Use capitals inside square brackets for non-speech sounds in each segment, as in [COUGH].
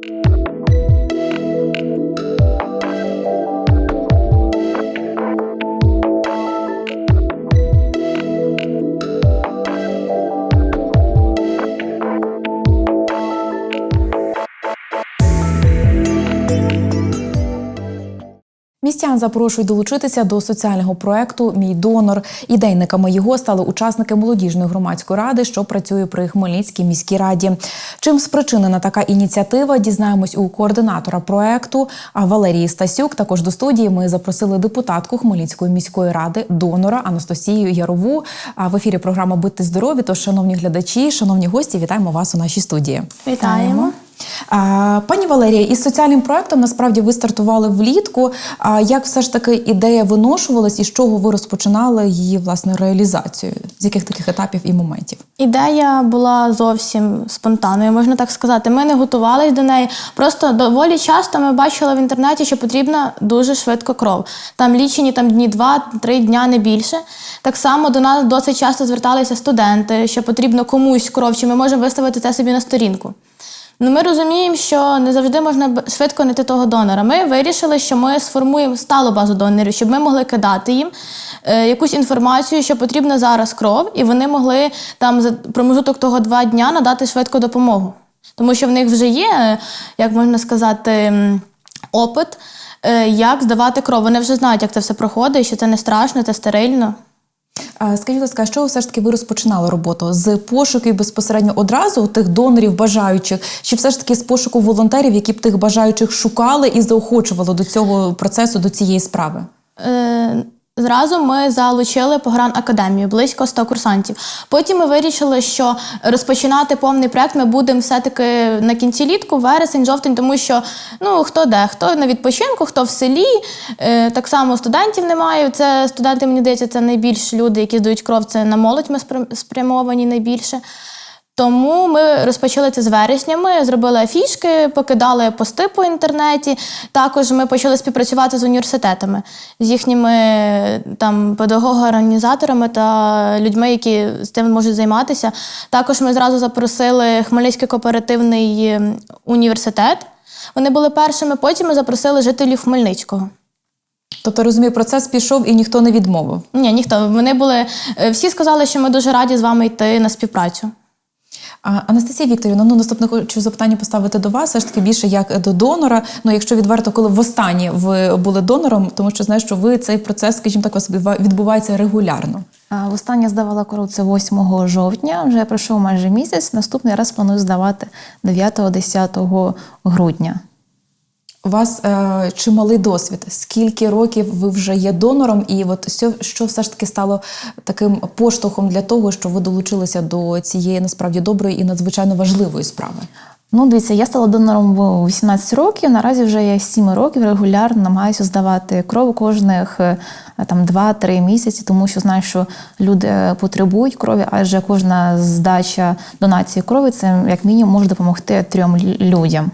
Thank you. Містян запрошують долучитися до соціального проекту Мій донор. Ідейниками його стали учасники молодіжної громадської ради, що працює при Хмельницькій міській раді. Чим спричинена така ініціатива, дізнаємось у координатора проекту а Валерії Стасюк. Також до студії ми запросили депутатку Хмельницької міської ради, донора Анастасію Ярову. А в ефірі програма Будьте здорові. Тож, шановні глядачі, шановні гості, вітаємо вас у нашій студії. Вітаємо. Пані Валерія, із соціальним проектом насправді ви стартували влітку. А як все ж таки ідея виношувалась і з чого ви розпочинали її власне реалізацію? З яких таких етапів і моментів? Ідея була зовсім спонтанною, можна так сказати. Ми не готувалися до неї. Просто доволі часто ми бачили в інтернеті, що потрібна дуже швидко кров. Там лічені там дні два-три дня не більше. Так само до нас досить часто зверталися студенти, що потрібно комусь кров, чи ми можемо виставити це собі на сторінку. Ну, ми розуміємо, що не завжди можна швидко знайти того донора. Ми вирішили, що ми сформуємо сталу базу донорів, щоб ми могли кидати їм е, якусь інформацію, що потрібна зараз кров, і вони могли там за промежуток того два дня надати швидко допомогу. Тому що в них вже є, е, як можна сказати, опит, е, як здавати кров. Вони вже знають, як це все проходить, що це не страшно, це стерильно. Скажіть, ласка, що все ж таки ви розпочинали роботу з пошуків безпосередньо одразу тих донорів бажаючих, чи все ж таки з пошуку волонтерів, які б тих бажаючих шукали і заохочували до цього процесу, до цієї справи? Е, Зразу ми залучили погранакадемію, близько 100 курсантів. Потім ми вирішили, що розпочинати повний проект ми будемо все-таки на кінці літку, вересень, жовтень, тому що ну хто де, хто на відпочинку, хто в селі. Е, так само студентів немає. Це студенти, мені здається, це найбільш люди, які здають кров. Це на молодь ми спрям- спрямовані найбільше. Тому ми розпочали це з вересня. Ми зробили афішки, покидали пости по інтернеті. Також ми почали співпрацювати з університетами, з їхніми там педагогами-організаторами та людьми, які з тим можуть займатися. Також ми зразу запросили Хмельницький кооперативний е, університет. Вони були першими. Потім ми запросили жителів Хмельницького. Тобто розумію, процес пішов і ніхто не відмовив. Ні, ніхто. Вони були е, всі сказали, що ми дуже раді з вами йти на співпрацю. Анастасія Вікторівна, ну наступне хочу запитання поставити до вас, все ж таки більше як до донора. Ну, якщо відверто, коли востаннє ви були донором, тому що знаю, що ви цей процес, скажімо так, відбувається регулярно. Востаннє здавала кров це 8 жовтня, вже пройшов майже місяць. Наступний раз планую здавати 9-10 грудня. У вас е, чималий досвід. Скільки років ви вже є донором, і от що, що все ж таки стало таким поштовхом для того, що ви долучилися до цієї насправді доброї і надзвичайно важливої справи? Ну, дивіться, я стала донором в 18 років. Наразі вже я 7 років регулярно намагаюся здавати кров кожних е, там 2-3 місяці, тому що знаю, що люди е, потребують крові, адже кожна здача донації крові це як мінімум може допомогти трьом людям.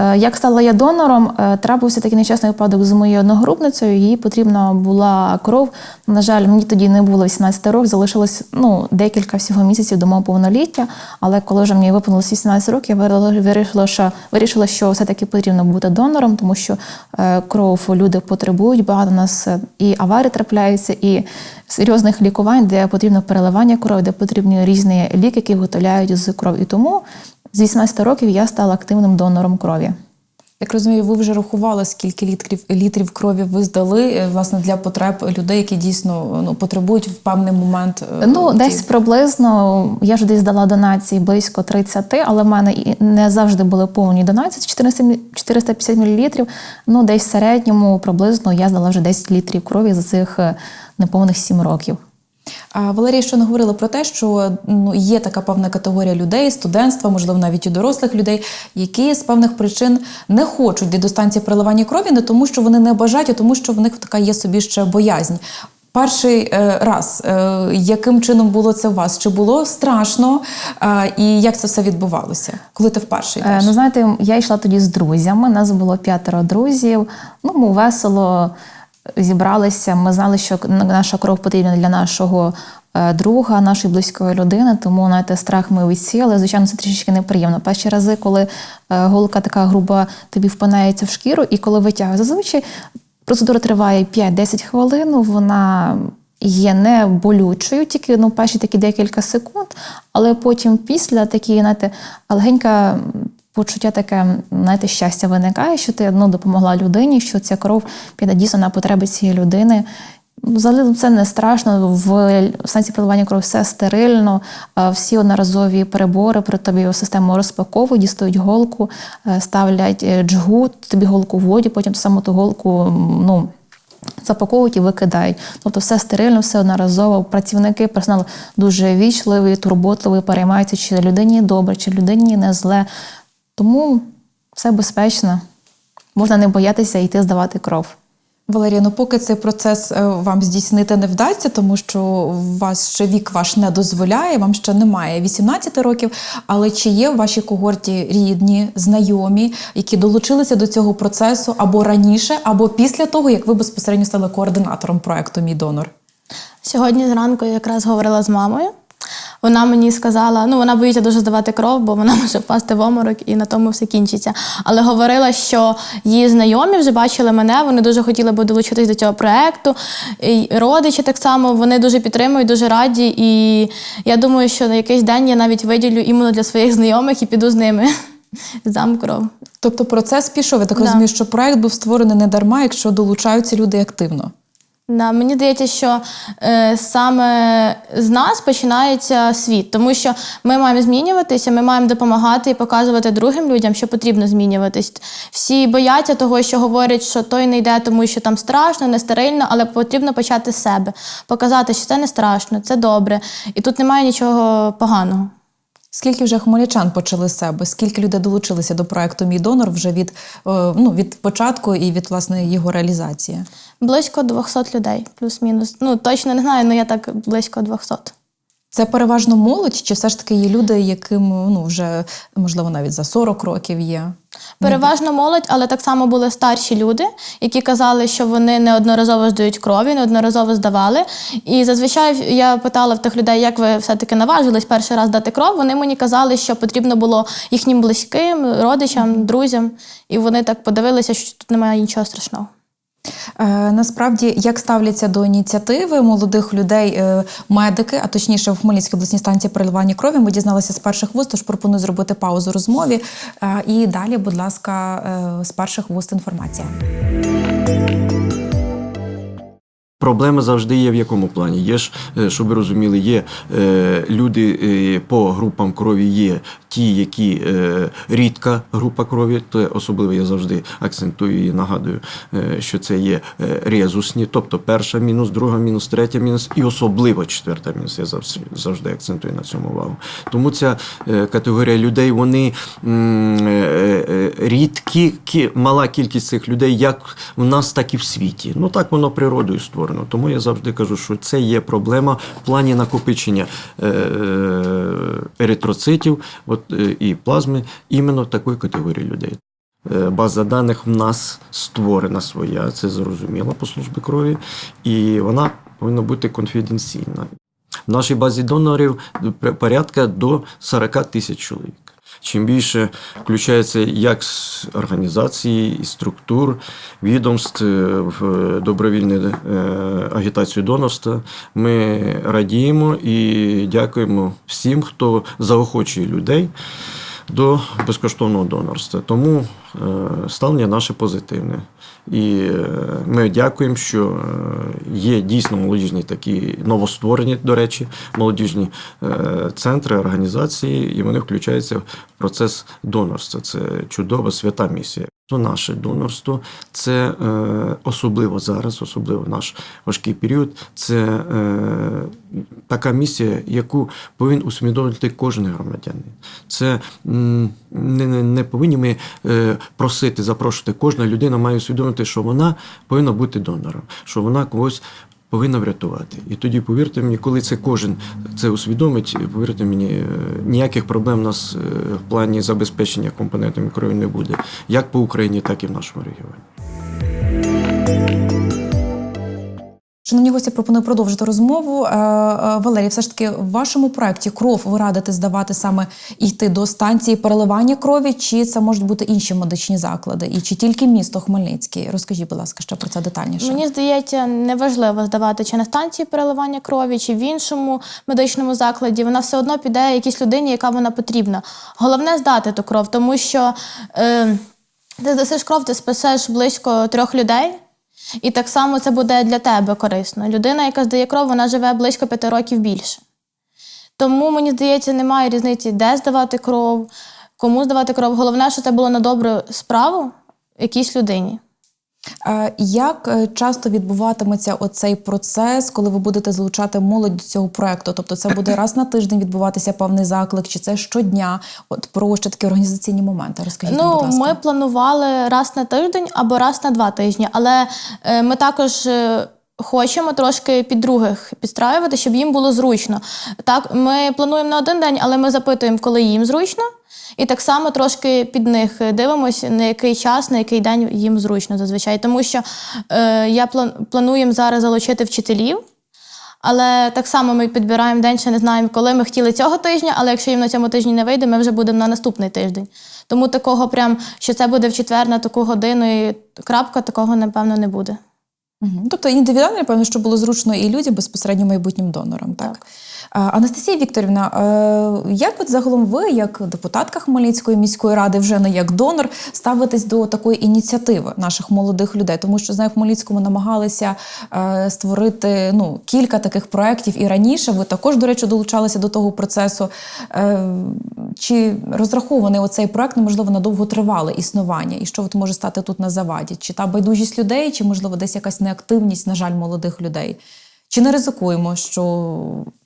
Е, Як стала я донором, е, трапився такий нещасний випадок з моєю одногрупницею. Їй потрібна була кров. На жаль, мені тоді не було 18 років, залишилось ну, декілька всього місяців до мого повноліття. Але коли вже мені виповнилось 18 років, я вирішила- що, вирішила, що все-таки потрібно бути донором, тому що е, кров люди потребують. Багато у нас і аварії трапляються, і серйозних лікувань, де потрібно переливання крові, де потрібні різні ліки, які виготовляють з крові. І тому з 18 років я стала активним донором крові. Як розумію, ви вже рахували, скільки літрів літрів крові ви здали е, власне для потреб людей, які дійсно ну потребують в певний момент. е, Ну, десь приблизно я ж десь дала донації близько 30, але в мене не завжди були повні донації, це 400 мі- 450 мл. Ну, десь в середньому приблизно я здала вже 10 літрів крові за цих е, неповних 7 років. А Валерія ще не говорила про те, що ну є така певна категорія людей, студентства, можливо, навіть і дорослих людей, які з певних причин не хочуть до станції переливання крові, не тому, що вони не бажають, а тому, що в них така є собі ще боязнь. Перший е, раз, е, яким чином було це у вас? Чи було страшно? І як це все відбувалося? Коли ти вперше Е, йдеш? Ну, знаєте, я йшла тоді з друзями. Нас було п'ятеро друзів. Ну, весело зібралися. Ми знали, що наша кров потрібна для нашого е, друга, нашої близької людини. Тому знаєте, страх ми відсіяли. Звичайно, це трішечки неприємно. Перші рази, коли е, голка така груба тобі впинається в шкіру, і коли витягує зазвичай. Процедура триває 5-10 хвилин, вона є не болючою, тільки ну, перші такі декілька секунд, але потім після такі, знаєте, легенька почуття таке, знаєте, щастя виникає, що ти ну, допомогла людині, що ця кров піде дійсно на потреби цієї людини. Взагалі це не страшно. В станції переливання крові все стерильно, е, всі одноразові перебори при тобі систему розпаковують, дістають голку, е, ставлять е, джгут, тобі голку вводять, потім саму ту голку ну, запаковують і викидають. Тобто все стерильно, все одноразово. Працівники, персонал дуже вічливий, турботливий, переймаються, чи людині добре, чи людині не зле. Тому все безпечно. Можна не боятися йти здавати кров. Валерія, ну поки цей процес е, вам здійснити не вдасться, тому що вас ще вік ваш не дозволяє, вам ще немає 18 років. Але чи є в вашій когорті рідні, знайомі, які долучилися до цього процесу або раніше, або після того, як ви безпосередньо стали координатором проекту Мій донор? Сьогодні зранку я якраз говорила з мамою. Вона мені сказала, ну вона боїться дуже здавати кров, бо вона [LAUGHS] може впасти в оморок і на тому все кінчиться. Але говорила, що її знайомі вже бачили мене, вони дуже хотіли би долучитись до цього проекту. І родичі так само вони дуже підтримують, дуже раді. І я думаю, що на якийсь день я навіть виділю іменно для своїх знайомих і піду з ними. [LAUGHS] Здам кров. Тобто процес пішов. Я так Да. розумію, що проект був створений не дарма, якщо долучаються люди активно. Да, мені здається, що е, саме з нас починається світ, тому що ми маємо змінюватися, ми маємо допомагати і показувати другим людям, що потрібно змінюватись. Всі бояться того, що говорять, що той не йде, тому що там страшно, не стерильно, але потрібно почати з себе, показати, що це не страшно, це добре, і тут немає нічого поганого. Скільки вже хмельничан почали себе? Скільки людей долучилися до проекту Мій донор вже від, е, ну, від початку і від власне його реалізації? Близько 200 людей, плюс-мінус. Ну точно не знаю, але я так близько 200. Це переважно молодь, чи все ж таки є люди, яким ну вже можливо навіть за 40 років є? Переважно молодь, але так само були старші люди, які казали, що вони неодноразово здають крові, неодноразово здавали. І зазвичай я питала в тих людей, як ви все-таки наважились перший раз дати кров. Вони мені казали, що потрібно було їхнім близьким, родичам, друзям. І вони так подивилися, що тут немає нічого страшного. Е, насправді, як ставляться до ініціативи молодих людей, е, медики, а точніше в Хмельницькій обласній станції переливання крові, ми дізналися з перших вуст, тож пропоную зробити паузу розмові. Е, і далі, будь ласка, з перших вуст інформація. Проблема завжди є в якому плані. Є ж, е, щоб ви розуміли, є е, люди е, по групам крові, є ті, які е, рідка група крові, то особливо я завжди акцентую і нагадую, е, що це є е, резусні, тобто перша мінус, друга мінус, третя мінус і особливо четверта мінус. Я завжди, завжди акцентую на цьому увагу. Тому ця е, категорія людей, вони е, е, рідкі, кі- мала кількість цих людей, як в нас, так і в світі. Ну так воно природою створено. Тому я завжди кажу, що це є проблема в плані накопичення е, е, еритроцитів от, е, і плазми іменно такої категорії людей. База даних в нас створена своя, це зрозуміло по службі крові, і вона повинна бути конфіденційна. В нашій базі донорів порядка до 40 тисяч чоловік. Чим більше включається як з організації, і структур, відомств е, в добровільну е, агітацію донорства, ми радіємо і дякуємо всім, хто заохочує людей до безкоштовного донорства. Тому е, ставлення наше позитивне. І е, ми дякуємо, що е, є дійсно молодіжні такі новостворені, до речі, молодіжні центри, організації, і вони включаються в процес донорства. Це чудова свята місія. То наше донорство це е, особливо зараз, особливо наш важкий період. Це е, така місія, яку повинен усвідомити кожен громадянин. Це не, не повинні ми е, просити, запрошувати. Кожна людина має усвідомити, що вона повинна бути донором, що вона когось. Повинна врятувати. І тоді, повірте мені, коли це кожен це усвідомить, повірте мені, е, ніяких проблем у нас е, в плані забезпечення компонентами крові не буде, як по Україні, так і в нашому регіоні. Шановні гості, пропоную продовжити розмову. Е, е, Валерій, все ж таки, в вашому проєкті кров ви радите здавати саме йти до станції переливання крові, чи це можуть бути інші медичні заклади, і чи тільки місто Хмельницький? Розкажіть, будь ласка, ще про це детальніше. Мені здається, неважливо здавати чи на станції переливання крові, чи в іншому медичному закладі. Вона все одно піде якійсь людині, яка вона потрібна. Головне здати ту кров, тому що е, ти здасиш кров, ти спасеш близько трьох людей. І так само це буде для тебе корисно. Людина, яка здає кров, вона живе близько п'яти років більше. Тому мені здається, немає різниці, де здавати кров, кому здавати кров. Головне, що це було на добру справу якійсь людині. Е, Як е, часто відбуватиметься оцей процес, коли ви будете залучати молодь до цього проекту? Тобто це буде раз на тиждень відбуватися певний заклик, чи це щодня? От про ще такі організаційні моменти. Розкажіть, Ну, будь ласка. ми планували раз на тиждень або раз на два тижні, але е, ми також. Хочемо трошки під других підстраювати, щоб їм було зручно. Так, ми плануємо на один день, але ми запитуємо, коли їм зручно, і так само трошки під них дивимося, на який час, на який день їм зручно зазвичай. Тому що е, я плануємо зараз залучити вчителів, але так само ми підбираємо день, ще не знаємо, коли ми хотіли цього тижня, але якщо їм на цьому тижні не вийде, ми вже будемо на наступний тиждень. Тому такого прям, що це буде в четвер на таку годину і крапка, такого, напевно, не буде. Мгм. Тобто індивідуально, напевно, що було зручно і людям безпосередньо майбутнім донорам. Так, А, Анастасія Вікторівна, е, як от загалом ви, як депутатка Хмельницької міської ради, вже не як донор, ставитесь до такої ініціативи наших молодих людей? Тому що знаю, в Хмельницькому намагалися е, створити ну кілька таких проєктів і раніше. Ви також, до речі, долучалися до того процесу. Е, Чи розрахований оцей проект неможливо на довготривале існування? І що от може стати тут на заваді? Чи та байдужість людей, чи можливо десь якась неактивність, на жаль, молодих людей? Чи не ризикуємо, що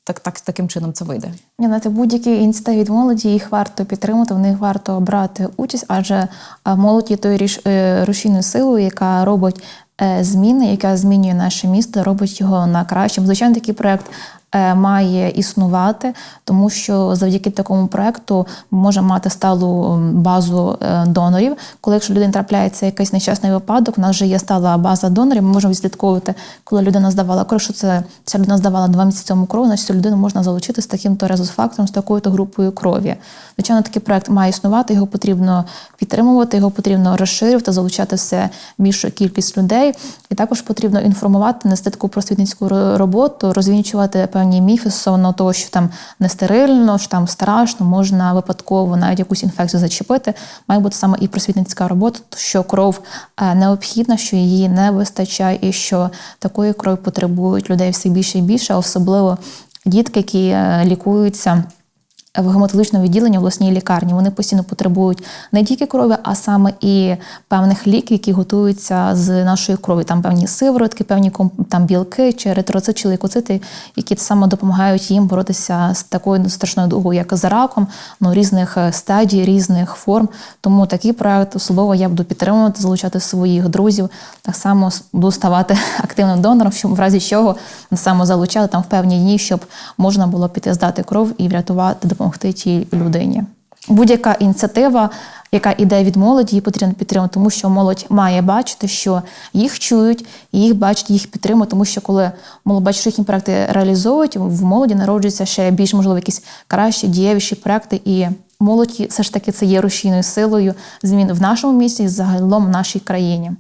так, так, таким чином це вийде? Ні, знаєте, будь-які ініціативи від молоді їх варто підтримати, в них варто брати участь, адже а, молодь є тою е, рушійною силою, яка робить е, зміни, яка змінює наше місто, робить його на кращим. Звичайно, такий проект е, має існувати, тому що завдяки такому проекту ми можемо мати сталу базу е, донорів. Коли якщо людина трапляється якийсь нещасний випадок, в нас вже є стала база донорів. Ми можемо відслідковувати, коли людина здавала кров. Якщо це ця людина здавала два місяці тому кров, значить цю людину можна залучити з таким-то резус-фактором, з такою-то групою крові. Звичайно, такий проект має існувати, його потрібно підтримувати, його потрібно розширювати, залучати все більшу кількість людей. І також потрібно інформувати, нести таку просвітницьку роботу, розвінчувати певні міфи стосовно того, що там не стерильно, що там страшно, можна випадково навіть якусь інфекцію зачепити. Має бути саме і просвітницька робота, що кров е, необхідна, що її не вистачає, і що такої крові потребують людей все більше і більше, особливо дітки, які е, лікуються в гематологічному відділенні в обласній лікарні. Вони постійно потребують не тільки крові, а саме і певних ліків, які готуються з нашої крові. Там певні сиворотки, певні там білки чи еритроцити, чи лейкоцити, які саме допомагають їм боротися з такою страшною дугою, як з раком, ну різних е, стадій, різних форм. Тому такий проект особливо я буду підтримувати, залучати своїх друзів. Так само буду ставати [LAUGHS] активним донором, щоб в разі чого саме залучали там в певні дні, щоб можна було піти здати кров і врятувати, допомогти тій людині. Будь-яка ініціатива, яка іде від молоді, її потрібно підтримати, тому що молодь має бачити, що їх чують, їх бачать, їх підтримують, тому що коли молодь бачить, що їхні проекти реалізовують, в молоді народжуються ще більш можливо якісь кращі, дієвіші проекти. І молодь все ж таки це є рушійною силою змін в нашому місті і загалом в нашій країні.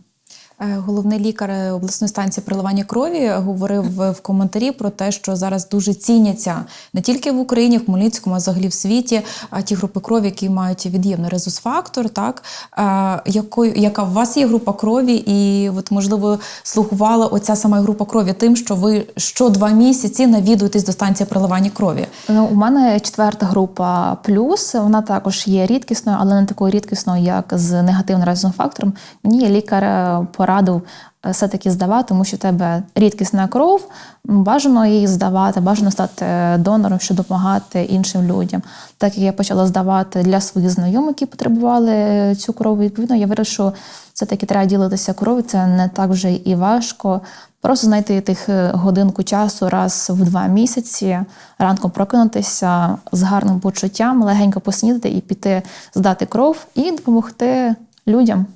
Е, Головний лікар е, обласної станції приливання крові говорив в- коментарі про те, що зараз дуже ціняться не тільки в Україні, в Хмельницькому, а взагалі в світі а ті групи крові, які мають від'ємний резус-фактор. Так Е, якою яка у вас є група крові, і от можливо слугувала оця сама група крові тим, що ви що два місяці навідуєтесь до станції приливання крові. Ну, у мене четверта група плюс. Вона також є рідкісною, але не такою рідкісною, як з негативним резонансним фактором. Мені лікар е, порадив е, все-таки здавати, тому що в тебе рідкісна кров, бажано її здавати, бажано стати е, донором, щоб допомагати іншим людям. Так як я почала здавати для своїх знайомих, які потребували е, цю кров, відповідно, я вирішила, все-таки треба ділитися кров'ю, це не так вже і важко. Просто знайти тих годинку часу раз в два місяці, ранком прокинутися з гарним почуттям, легенько поснідати і піти здати кров і допомогти людям.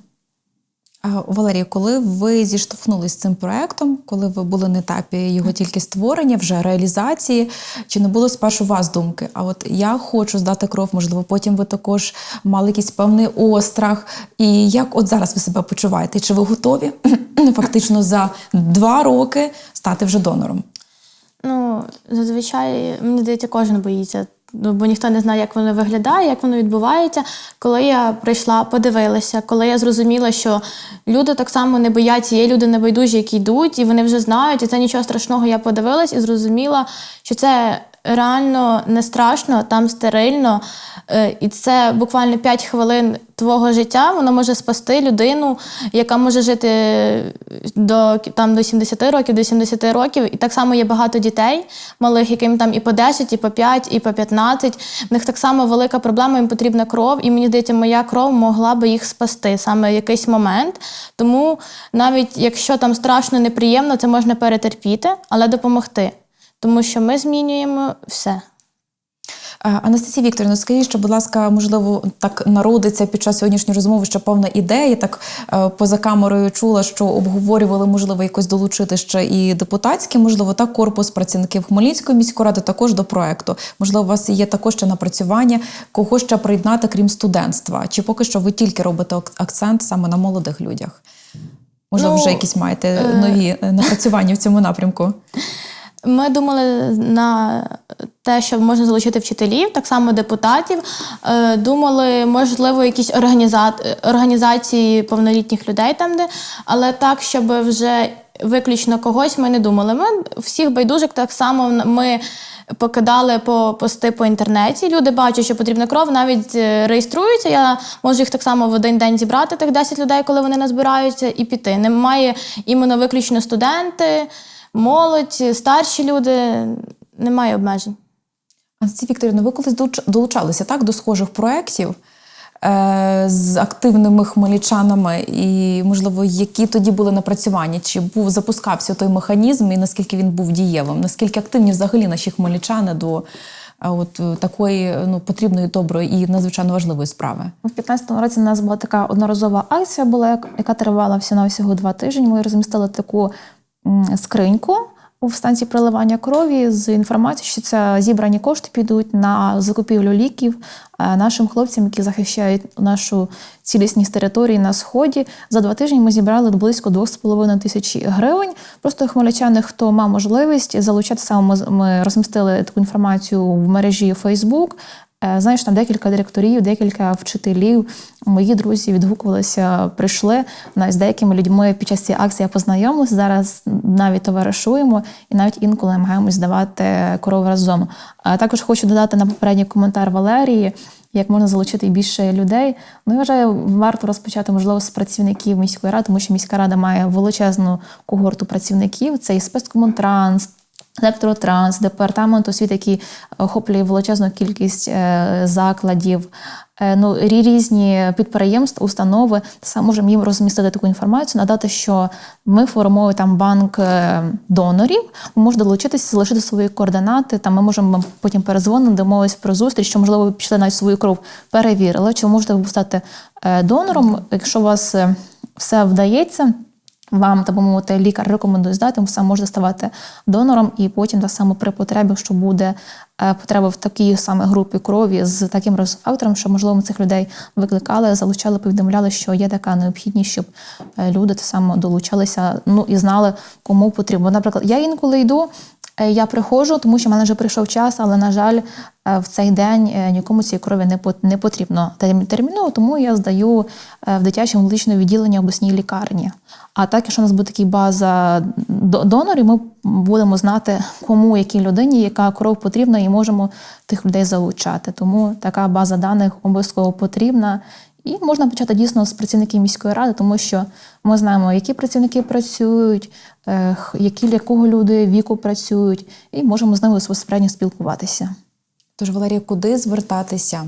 Валерія, коли ви зіштовхнулись з цим проектом, коли ви були на етапі його тільки створення, вже реалізації, чи не було спершу у вас думки? А от я хочу здати кров, можливо, потім ви також мали якийсь певний острах. І як от зараз ви себе почуваєте? Чи ви готові [CLEARS THROAT] фактично за два роки стати вже донором? Ну, зазвичай, мені здається, кожен боїться. Ну, бо ніхто не знає, як воно виглядає, як воно відбувається. Коли я прийшла, подивилася, коли я зрозуміла, що люди так само не бояться, є люди небайдужі, які йдуть, і вони вже знають, і це нічого страшного. Я подивилась і зрозуміла, що це реально не страшно, там стерильно, е, і це буквально 5 хвилин твого життя. Воно може спасти людину, яка може жити до, там, до 70 років, до 70 років. І так само є багато дітей малих, яким там і по 10, і по 5, і по 15. В них так само велика проблема, їм потрібна кров. І мені здається, моя кров могла би їх спасти саме в якийсь момент. Тому навіть якщо там страшно, неприємно, це можна перетерпіти, але допомогти. Тому що ми змінюємо все. Е, Анастасія Вікторівна, скажіть, що, будь ласка, можливо, так народиться під час сьогоднішньої розмови ще певна ідея. Так е, поза камерою чула, що обговорювали, можливо, якось долучити ще і депутатський, можливо, так корпус працівників Хмельницької міської ради також до проекту. Можливо, у вас є також ще напрацювання, кого ще приєднати, крім студентства? Чи поки що ви тільки робите акцент саме на молодих людях? Можливо, Ну, вже якісь маєте е, нові е, напрацювання в цьому напрямку? [LAUGHS] Ми думали на те, що можна залучити вчителів, так само депутатів. Е, Думали, можливо, якісь організа- організації повнолітніх людей там, де, але так, щоб вже виключно когось ми не думали. Ми всіх байдужих так само ми покидали по пости по інтернеті. Люди бачать, що потрібна кров, навіть е, реєструються. Я можу їх так само в один день зібрати, тих 10 людей, коли вони назбираються, і піти. Немає іменно виключно студенти молодь, старші люди, немає обмежень. Анастасія Вікторівна, ви колись долучалися так до схожих проєктів е, з активними хмельничанами, і, можливо, які тоді були напрацювання? Чи був запускався той механізм, і наскільки він був дієвим? Наскільки активні взагалі наші хмельничани до е, от е, такої ну, потрібної, доброї і надзвичайно важливої справи? У 2015 році у нас була така одноразова акція, була, яка тривала всього всього два тижні. Ми розмістили таку скриньку у станції приливання крові з інформацією, що це зібрані кошти підуть на закупівлю ліків е, нашим хлопцям, які захищають нашу цілісність території на сході. За два тижні ми зібрали близько 2,5 тисячі гривень. Просто хмельничани, хто мав можливість залучати саме, ми розмістили таку інформацію в мережі Facebook. Е, Знаєш, там декілька директорів, декілька вчителів. Мої друзі відгукувалися, прийшли. Навіть з деякими людьми під час цієї акції я познайомилася. Зараз навіть товаришуємо і навіть інколи намагаємось здавати кров разом. А також хочу додати на попередній коментар Валерії. Як можна залучити більше людей? Ну, я вважаю, варто розпочати можливо з працівників міської ради, тому що міська рада має величезну когорту працівників. Це і спецкомунтранс, Електротранс, департамент освіти, який охоплює величезну кількість е, закладів, е, ну, різні підприємства, установи. Саме можемо їм розмістити таку інформацію, надати, що ми формуємо там банк е, донорів, ви можете долучитися, залишити свої координати. Там ми можемо потім перезвонити, домовитися про зустріч, що можливо ви пішли навіть свою кров, перевірили, чи можете ви стати донором, якщо у вас все вдається вам, так би мовити, лікар рекомендує здати, сам можете ставати донором, і потім так само при потребі, що буде е, потреба в такій саме групі крові з таким резфактором, що можливо цих людей викликали, залучали, повідомляли, що є така необхідність, щоб е, люди так само долучалися, ну і знали, кому потрібно. Наприклад, я інколи йду. Е, Я приходжу, тому що в мене вже прийшов час, але на жаль, е, в цей день е, нікому цієї крові не пот- не потрібно терміново, тому я здаю в дитячому медичному відділенні обласній лікарні. А так, якщо у нас буде така база донорів, ми будемо знати, кому якій людині, яка кров потрібна, і можемо тих людей залучати. Тому така база даних обов'язково потрібна. І можна почати дійсно з працівників міської ради, тому що ми знаємо, які працівники працюють, е, які для кого люди віку працюють, і можемо з ними безпосередньо спілкуватися. Тож, Валерія, куди звертатися?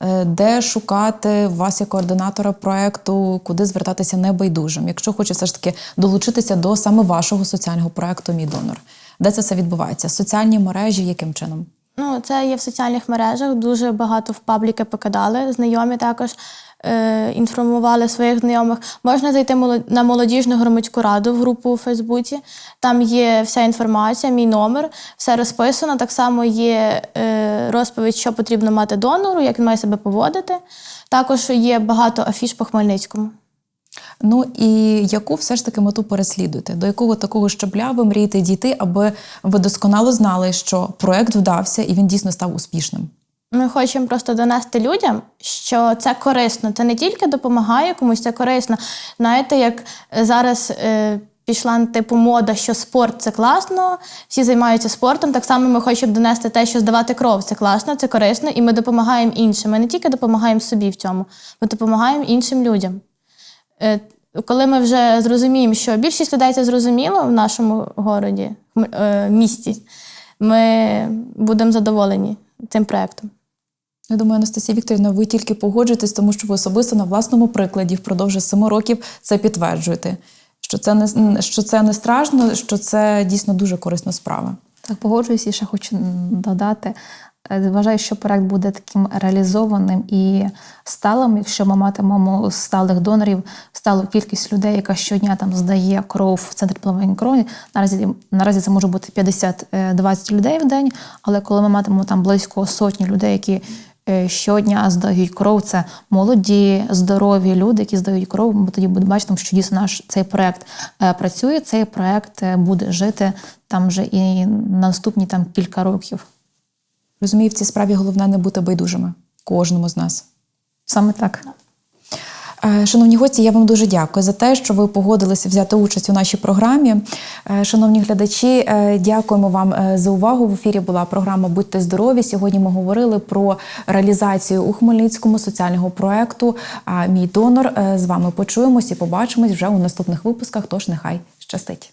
Е, Де шукати вас як координатора проекту, куди звертатися небайдужим, якщо хоче все ж таки долучитися до саме вашого соціального проекту Мій донор? Де це все відбувається? Соціальні мережі, яким чином? Ну, це є в соціальних мережах. Дуже багато в пабліки покидали, знайомі також. Е, інформували своїх знайомих. Можна зайти на молодіжну громадську раду в групу у Фейсбуці. Там є вся інформація, мій номер, все розписано. Так само є е, розповідь, що потрібно мати донору, як він має себе поводити. Також є багато афіш по Хмельницькому. Ну і яку все ж таки мету переслідуєте? До якого такого щабля ви мрієте дійти, аби ви досконало знали, що проект вдався і він дійсно став успішним? Ми хочемо просто донести людям, що це корисно. Це не тільки допомагає комусь, це корисно. Знаєте, як е, зараз е, пішла типу мода, що спорт це класно, всі займаються спортом. Так само ми хочемо донести те, що здавати кров це класно, це корисно, і ми допомагаємо іншим. Ми не тільки допомагаємо собі в цьому, ми допомагаємо іншим людям. Е, Коли ми вже зрозуміємо, що більшість людей це зрозуміло в нашому городі, е, місті, ми будемо задоволені цим проектом. Я думаю, Анастасія Вікторівна, ви тільки погоджуєтесь, тому що ви особисто на власному прикладі впродовж семи років це підтверджуєте. Що це не що це не страшно, що це дійсно дуже корисна справа. Так, погоджуюсь і ще хочу додати. Е, Вважаю, що проект буде таким реалізованим і сталим, якщо ми матимемо сталих донорів, сталу кількість людей, яка щодня там здає кров в центр плавання крові. Наразі наразі це може бути 50-20 людей в день, але коли ми матимемо там близько сотні людей, які е, щодня здають кров, це молоді, здорові люди, які здають кров. Ми тоді будемо бачити, що дійсно наш цей проект е, працює. Цей проект е, буде жити там вже і наступні там кілька років. Розумію, в цій справі головне не бути байдужими кожному з нас. Саме так. Е, шановні гості, я вам дуже дякую за те, що ви погодилися взяти участь у нашій програмі. Е, шановні глядачі, е, дякуємо вам за увагу. В ефірі була програма Будьте здорові. Сьогодні ми говорили про реалізацію у Хмельницькому соціального проекту. А Мій донор з вами почуємось і побачимось вже у наступних випусках. Тож нехай щастить.